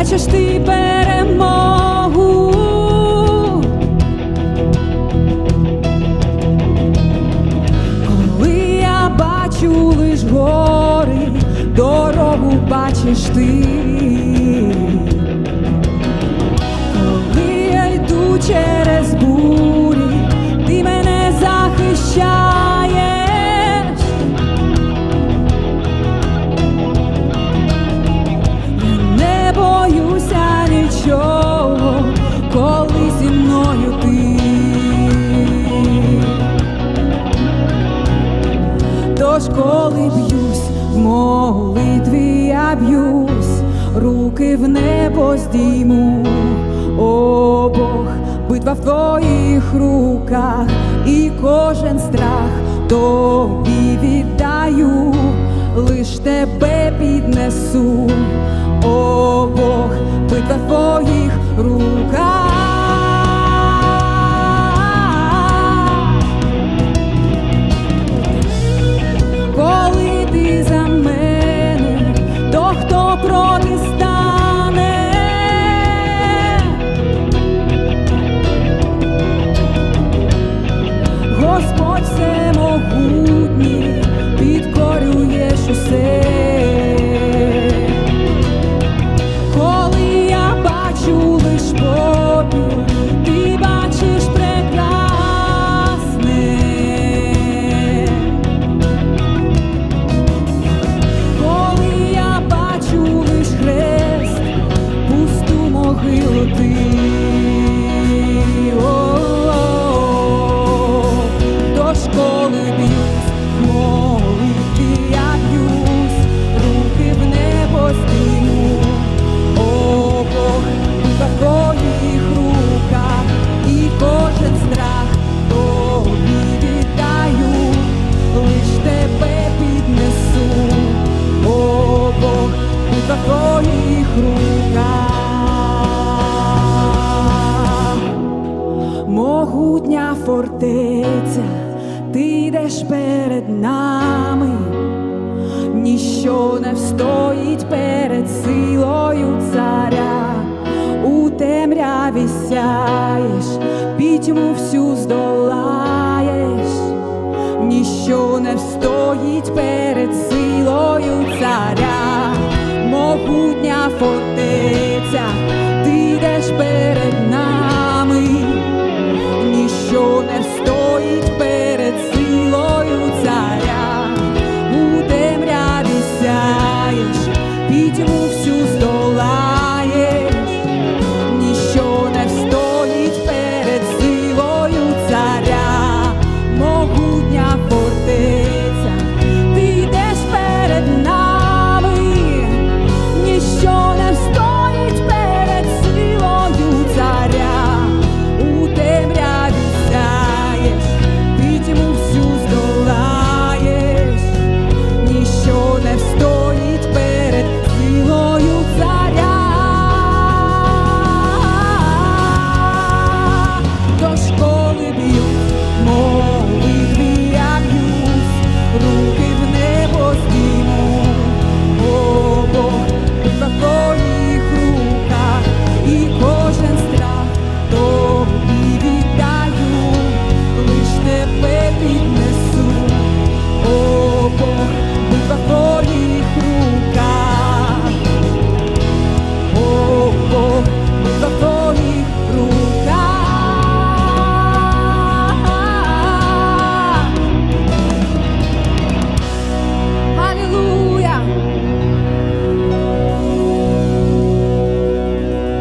бачиш ти перемогу. Коли я бачу лиш гори, дорогу бачиш ти. Небо здійму, о Бог, битва в твоїх руках, і кожен страх тобі віддаю, лиш тебе піднесу, о Бог, битва в твоїх руках. Фортеця, ти йдеш перед нами, ніщо не встоїть перед силою царя, у темряві сяєш, пітьму всю здолаєш, ніщо не встоїть перед силою царя, who's the